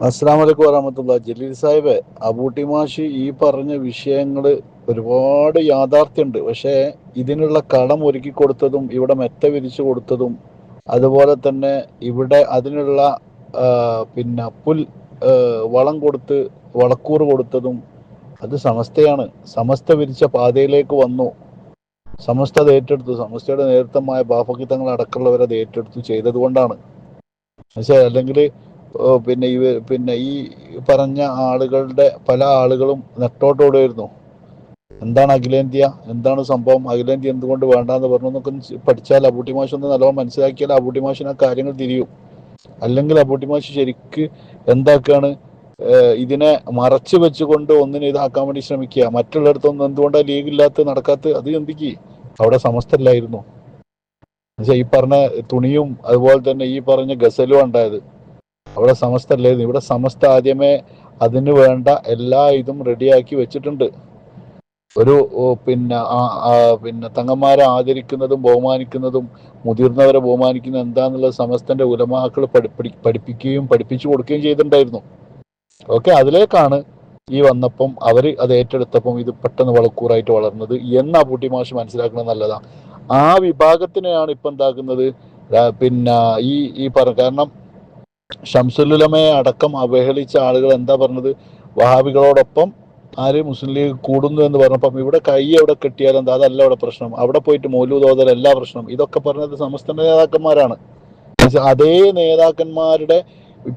അസ്സാം വലൈക്കും വറഹമത്തുള്ള ജലീൽ സാഹിബ് അബൂട്ടി മാഷി ഈ പറഞ്ഞ വിഷയങ്ങൾ ഒരുപാട് യാഥാർത്ഥ്യമുണ്ട് പക്ഷേ ഇതിനുള്ള കടം ഒരുക്കി കൊടുത്തതും ഇവിടെ മെത്ത വിരിച്ചു കൊടുത്തതും അതുപോലെ തന്നെ ഇവിടെ അതിനുള്ള പിന്നെ പുൽ വളം കൊടുത്ത് വളക്കൂറ് കൊടുത്തതും അത് സമസ്തയാണ്. സമസ്ത വിരിച്ച പാതയിലേക്ക് വന്നു. സമസ്ത അത് ഏറ്റെടുത്തു. സമസ്തയുടെ നേതൃത്വമായ ബാഫക്കിത്തങ്ങൾ അടക്കമുള്ളവർ അത് ഏറ്റെടുത്തു ചെയ്തത് കൊണ്ടാണ് പക്ഷേ അല്ലെങ്കിൽ പിന്നെ ഇവ പിന്നെ ഈ പറഞ്ഞ ആളുകളുടെ പല ആളുകളും നെട്ടോട്ടോടുമായിരുന്നു എന്താണ് അഖിലേന്ത്യ? എന്താണ് സംഭവം? അഖിലേന്ത്യ എന്തുകൊണ്ട് വേണ്ടാന്ന് പറഞ്ഞു എന്നൊക്കെ ഒന്ന് ചെ- പഠിച്ചാൽ അബൂട്ടി മാഷ് ഒന്ന് നല്ലോണം മനസ്സിലാക്കിയാൽ അബൂട്ടി മാഷിന് ആ കാര്യങ്ങൾ തിരിയും. അല്ലെങ്കിൽ അബൂട്ടി മാഷ് ശരിക്ക് എന്താക്കാണ്? ഇതിനെ മറച്ചു വെച്ചുകൊണ്ട് ഒന്നിനെ ഇതാക്കാൻ വേണ്ടി ശ്രമിക്കുക. മറ്റുള്ളിടത്തൊന്നും എന്തുകൊണ്ടാണ് ലീഗ് ഇല്ലാത്ത നടക്കാത്ത അത് ചിന്തിക്ക്. അവിടെ സമസ്തല്ലായിരുന്നു. ഈ പറഞ്ഞ തുണിയും അതുപോലെ തന്നെ ഈ പറഞ്ഞ ഗസലും ഉണ്ടായത്. അവിടെ സമസ്ത അല്ലായിരുന്നു ഇവിടെ സമസ്ത ആദ്യമേ അതിന് വേണ്ട എല്ലാ ഇതും റെഡിയാക്കി വെച്ചിട്ടുണ്ട്. ഒരു പിന്നെ പിന്നെ തങ്ങന്മാരെ ആദരിക്കുന്നതും ബഹുമാനിക്കുന്നതും മുതിർന്നവരെ ബഹുമാനിക്കുന്ന എന്താന്നുള്ള സമസ്തന്റെ ഉലമാക്കൾ പഠി പഠി- പഠിപ്പിക്കുകയും പഠിപ്പിച്ചു കൊടുക്കുകയും ചെയ്തിട്ടുണ്ടായിരുന്നു. ഓക്കെ അതിലേക്കാണ് ഈ വന്നപ്പം അവർ അത് ഏറ്റെടുത്തപ്പം ഇത് പെട്ടെന്ന് വളക്കൂറായിട്ട് വളർന്നത് എന്ന് പൂട്ടി മാഷ് മനസ്സിലാക്കുന്നത് നല്ലതാണ് ആ വിഭാഗത്തിനെയാണ് ഇപ്പൊ എന്താക്കുന്നത്? പിന്നെ ഈ ഈ പറ കാരണം ഷംസുലുലമയെ അടക്കം അവഹേളിച്ച ആളുകൾ എന്താ പറഞ്ഞത്? വഹാബികളോടൊപ്പം ആര് മുസ്ലിം ലീഗ് കൂടുന്നു എന്ന് പറഞ്ഞപ്പം ഇവിടെ കൈ എവിടെ കെട്ടിയാലും എന്താ? അതല്ല അവിടെ പ്രശ്നം. അവിടെ പോയിട്ട് മൗലു തോതൽ എല്ലാ പ്രശ്നം. ഇതൊക്കെ പറഞ്ഞത് സമസ്ത നേതാക്കന്മാരാണ്. അതേ നേതാക്കന്മാരുടെ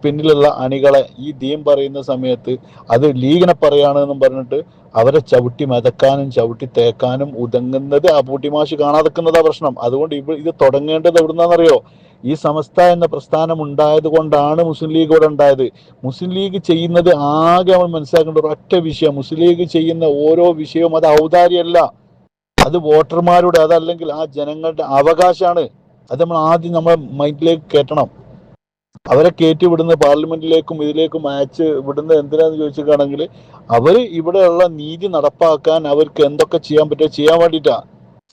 പിന്നിലുള്ള അണികളെ ഈ ദീം പറയുന്ന സമയത്ത് അത് ലീഗിനെ പറയാണെന്നും പറഞ്ഞിട്ട് അവരെ ചവിട്ടി മെതക്കാനും ചവിട്ടി തേക്കാനും ഉതങ്ങുന്നത് ആ പൂട്ടിമാഷ് കാണാതെക്കുന്നതാ പ്രശ്നം. അതുകൊണ്ട് ഇവ ഇത് തുടങ്ങേണ്ടത് എവിടുന്നാണെന്നറിയോ ഈ സമസ്ത എന്ന പ്രസ്ഥാനം ഉണ്ടായത് കൊണ്ടാണ് മുസ്ലിം ലീഗ് ഇവിടെ ഉണ്ടായത്. മുസ്ലിം ലീഗ് ചെയ്യുന്നത് ആകെ നമ്മൾ മനസ്സിലാക്കേണ്ട ഒരു ഒറ്റ വിഷയം. മുസ്ലിം ലീഗ് ചെയ്യുന്ന ഓരോ വിഷയവും അത് ഔദാര്യമല്ല. അത് വോട്ടർമാരുടെ അതല്ലെങ്കിൽ ആ ജനങ്ങളുടെ അവകാശമാണ്. അത് നമ്മൾ ആദ്യം നമ്മളെ മൈൻഡിലേക്ക് കയറ്റണം. അവരെ കയറ്റി വിടുന്ന പാർലമെന്റിലേക്കും ഇതിലേക്കും അയച്ച് വിടുന്ന എന്തിനാന്ന് ചോദിച്ചിട്ടാണെങ്കിൽ അവർ ഇവിടെയുള്ള നീതി നടപ്പാക്കാൻ അവർക്ക് എന്തൊക്കെ ചെയ്യാൻ പറ്റുമോ ചെയ്യാൻ വേണ്ടിയിട്ടാണ്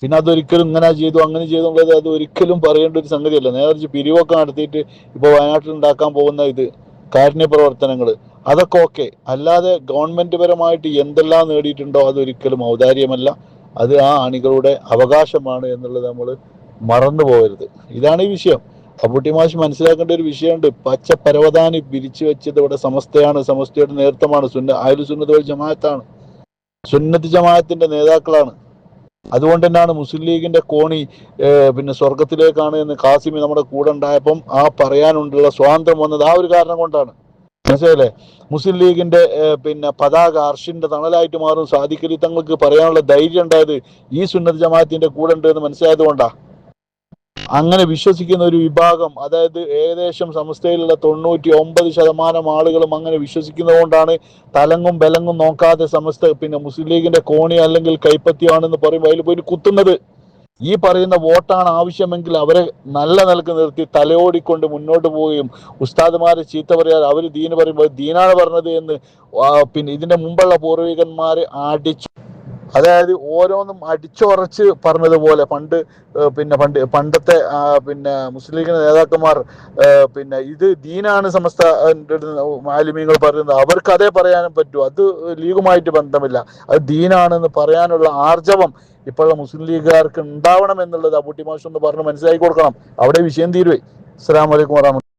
പിന്നെ അതൊരിക്കലും ഇങ്ങനെ ചെയ്തു അങ്ങനെ ചെയ്തു എന്നുള്ളത് അത് ഒരിക്കലും പറയേണ്ട ഒരു സംഗതിയല്ല. നേരെ പിരിവൊക്കെ നടത്തിയിട്ട് ഇപ്പൊ വയനാട്ടിൽ ഉണ്ടാക്കാൻ പോകുന്ന ഇത് കാരുണ്യ പ്രവർത്തനങ്ങൾ അതൊക്കെ ഓക്കെ. അല്ലാതെ ഗവൺമെന്റ് പരമായിട്ട് എന്തെല്ലാം നേടിയിട്ടുണ്ടോ അതൊരിക്കലും ഔദാര്യമല്ല. അത് ആ അണികളുടെ അവകാശമാണ് എന്നുള്ളത് നമ്മൾ മറന്നു പോകരുത് ഇതാണ് ഈ വിഷയം. അബൂട്ടി മാഷ് മനസ്സിലാക്കേണ്ട ഒരു വിഷയമുണ്ട്. പച്ച പരവതാനി പിരിച്ചു വെച്ചത് ഇവിടെ സമസ്തയാണ്. സമസ്തയുടെ നേതൃത്വമാണ്. സുന്ന ആയുൽ സുന്നത്ത് ജമാഅത്താണ്. സുന്നത്ത് ജമാഅത്തിന്റെ നേതാക്കളാണ്. അതുകൊണ്ട് തന്നെയാണ് മുസ്ലിം ലീഗിന്റെ കോണി പിന്നെ സ്വർഗത്തിലേക്കാണ് എന്ന് കാസിമി നമ്മുടെ കൂടെ ഉണ്ടായപ്പം ആ പറയാനുള്ള സ്വാതന്ത്ര്യം വന്നത് ആ ഒരു കാരണം കൊണ്ടാണ്. മനസ്സിലല്ലേ മുസ്ലിം ലീഗിന്റെ പിന്നെ പതാക അർഷിന്റെ തണലായിട്ട് മാറും. സാധിക്കലി തങ്ങൾക്ക് പറയാനുള്ള ധൈര്യം ഉണ്ടായത് ഈ സുന്നത്ത് ജമാഅത്തിന്റെ കൂടെ ഉണ്ട് എന്ന് മനസ്സിലായത് കൊണ്ടാ. അങ്ങനെ വിശ്വസിക്കുന്ന ഒരു വിഭാഗം അതായത് ഏകദേശം സംസ്ഥയിലുള്ള തൊണ്ണൂറ്റി ഒമ്പത് ശതമാനം ആളുകളും അങ്ങനെ വിശ്വസിക്കുന്നതുകൊണ്ടാണ് തലങ്ങും ബലങ്ങും നോക്കാതെ സമസ്ത പിന്നെ മുസ്ലിം ലീഗിന്റെ കോണി അല്ലെങ്കിൽ കൈപ്പത്തിയാണെന്ന് പറയുമ്പോൾ അതിൽ പോയി കുത്തുന്നത്. ഈ പറയുന്ന വോട്ടാണ് ആവശ്യമെങ്കിൽ അവരെ നല്ല നിലയ്ക്ക് നിർത്തി തലയോടിക്കൊണ്ട് മുന്നോട്ട് പോവുകയും ഉസ്താദുമാരെ ചീത്ത പറയാതെ അവർ ദീന് പറയുമ്പോൾ ദീനാണ് പറഞ്ഞത് എന്ന് പിന്നെ ഇതിന്റെ മുമ്പുള്ള പൂർവികന്മാരെ അടിച്ചു അതായത് ഓരോന്നും അടിച്ചുറച്ച് പറഞ്ഞതുപോലെ പണ്ട് പിന്നെ പണ്ട് പണ്ടത്തെ പിന്നെ മുസ്ലിം ലീഗിന്റെ നേതാക്കന്മാർ പിന്നെ ഇത് ദീനാണ് സമസ്ത മാലിമ്യങ്ങൾ പറയുന്നത് അവർക്ക് അതേ പറയാനും പറ്റൂ. അത് ലീഗുമായിട്ട് ബന്ധമില്ല. അത് ദീനാണെന്ന് പറയാനുള്ള ആർജവം ഇപ്പോഴുള്ള മുസ്ലിം ലീഗുകാർക്ക് ഉണ്ടാവണം എന്നുള്ളത് അബൂട്ടി മാഷ് ഒന്ന് പറഞ്ഞ് മനസ്സിലാക്കി കൊടുക്കണം. അവിടെ വിഷയം തീരുവേ. അസ്സാം വലൈക്കും വറഹ്മത്തുള്ളാഹി